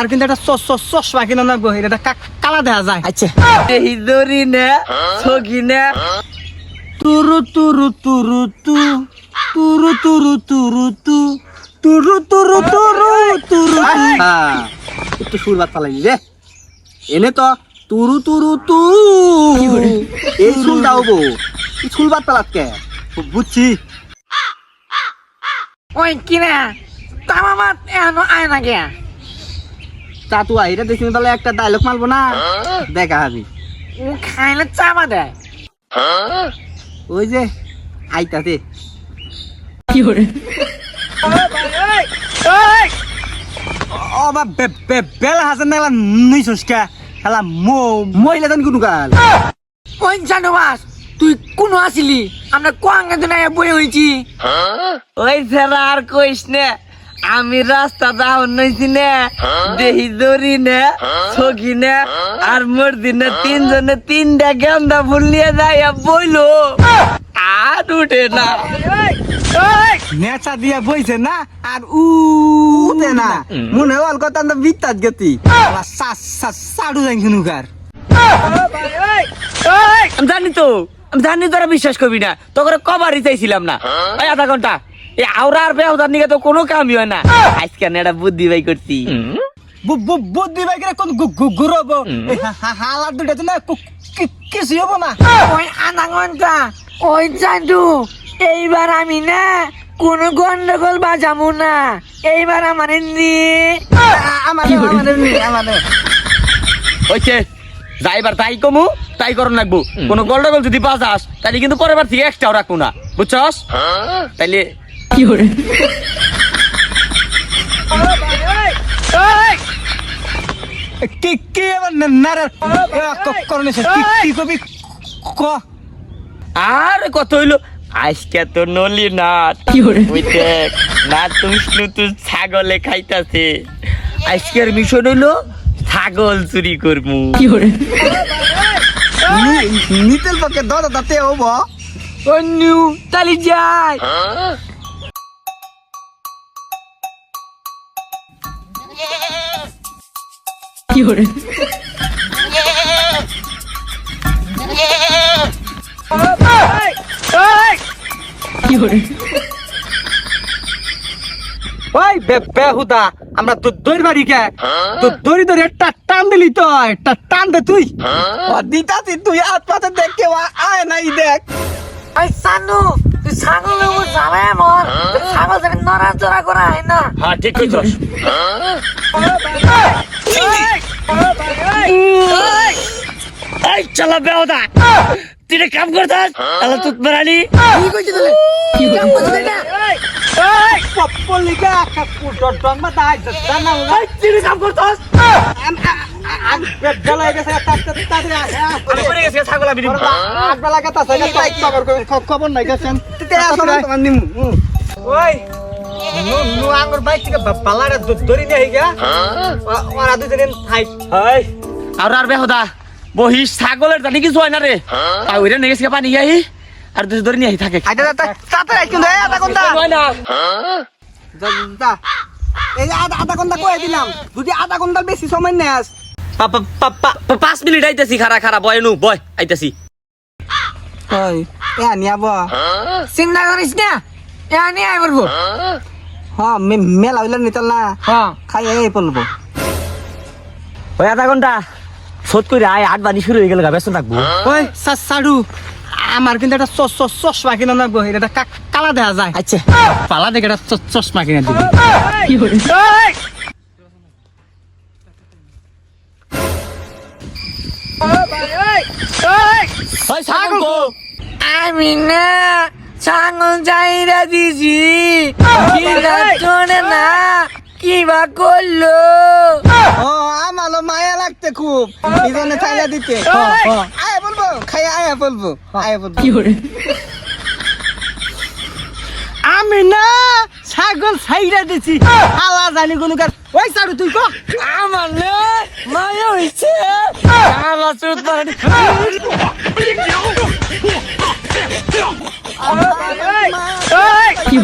আমার কিন্তু একটা চশ চশ চশমা কিনা না গো এটা কালা দেখা যায়। আচ্ছা। এই দড়ি নে সগি নে? তুরু তুরু তুরু তু। তুরু তুরু তুরু তু। তুরু তুরু তুরু তুরু হ্যাঁ। একটু সুর বাদ পালাই রে। এনে তো তুরু তুরু তু। এই সুর দাও বো সুর বাদ পালাত কে বুঝছি। ওই কিনা তামামাত এখনও আয় না গে তা তু আইরা দেখি তাহলে একটা ডায়লগ মারবো না? দেখা হাবি। খাইলে চাপা দেয় ওই যে আইতাতে বেলা কে? খেলা মো মহিলা জানি কোনো গাল ওই জানুবাস তুই কোন আসিলি? আমরা কোয়াঙ্গে দিন বই হয়েছি ওই ফেরা আর কইস নে। আমি রাস্তা দাও নইছি নে দেহি দড়ি নে সগি নে আর মোর দিনে তিনজনে তিনটা গেন্দা ফুল নিয়ে যায় বইলো। আর উঠে না। নেচা দিয়া বইছে না আর উ উঠে না। মনে হল কথা আমরা বিত্তাত গতি সাড়ু যাই শুনুকার আমি জানি তো আমি জানি তোরা বিশ্বাস করবি না। তোকে কবারই চাইছিলাম না। আধা ঘণ্টা। এই আওরা আর বেহদার নিকে তো কোনো কামই হয় না। আজকে না একটা বুদ্ধি বাই করছি। বুদ্ধি বাইকের কোন ঘুরবো হালার দুটা তো না কিছু হব না। ওই ওই এইবার আমি না কোনো গন্ডগোল বাজাবো না। এইবার আমার হইছে? যাইবার তাই কমু তাই করন লাগবো। কোনো গন্ডগোল যদি বাজাস তাহলে কিন্তু পরের বার থেকে এক্সট্রাও রাখব না। বুঝছস? তাইলে কি কি এবার নারে করণে কি কি কবি ক। আর কত হইল? আজকে তো নলি না ওই দেখ না তুষ্ণু তু ছাগলে খাইতাছে। আজকের মিশন হইল ছাগল চুরি করমু। নিতেল পক্ষে দর দাতে হব। অন্যু তালি যাই ওই বে বেহুদা আমরা তো দৌড় বাড়ি কে? তো দড়ি দড়ি একটা টান দিলি তো একটা টান দে তুই। ও দিতাছি তুই হাত পাতে দেখ কেউ আয় নাই দেখ। ওই সানু তুই ছাগল নেব যাবে মর ছাগল যাবে নড়াচড়া করা হয় না। হ্যাঁ ঠিক কইছস। এই চলা বেওদা। তুই কাম করতাস আল্লাহ তুত মারানি কি কইছিস তাহলে? কি কাম করছিস না পলিকা কাকু ডন মা দাই জানা এই তুই কাম করতাস বেলা গেছে তাড়াতাড়ি তাড়াতাড়ি আমি পড়ে গেছে ছাগল আমি আট বেলা গেছে তাই খবর খবর নাই গেছেন তে আসো তোমার নিমু। ওই। নু নু বাইক থেকে বালারে দড়ি নিয়ে গিয়া ওরা দুজনে থাই এই আর আর বেহদা। বহি ছাগলের জানি কিছু হয় না রে। আর ওইটা নিয়ে গেছে পানি আহি আর তুই ধরে নিয়ে আহি থাকে। এই আধা হয় আধা ঘণ্টা কয়ে দিলাম। যদি আধা ঘণ্টার বেশি সময় পা- পা- পাঁচ মিনিট আইতাছি খারা খারা বয় নু বয় আইতাছি। ওই এ নিয়াব চিন্তা করিস না এ নিয়ে আয় বলব হ্যাঁ? মেলা হইলে নিতাল না। হ্যাঁ। খাই এই পড়ব। ওই আধা ঘণ্টা। শোধ করে আয় আট বানি শুরু হয়ে গেল গা ব্যস্ত থাকব। ওই সাড়ু আমার কিন্তু একটা চশ চশ চশমা কিনা না গো এটা কা- কালা দেখা যায়। আচ্ছা। পালা দেখে একটা চশমা কিনে দিবি। কো আমি না ছাগল চাইরা দিছি। কিনা চলে বা করল? ও আমারও মায়া লাগতে খুব। এই জন্য চাইলা দিতে। আয় বলব? খাই আয় বলব? আয় বলব। আমি না ছাগল ছাইরা দিছি। আলা জানি কোন কার ওই সাড়ু তুই কো। আমার না মায়া হইছে। আলা সুদ মারানি। কি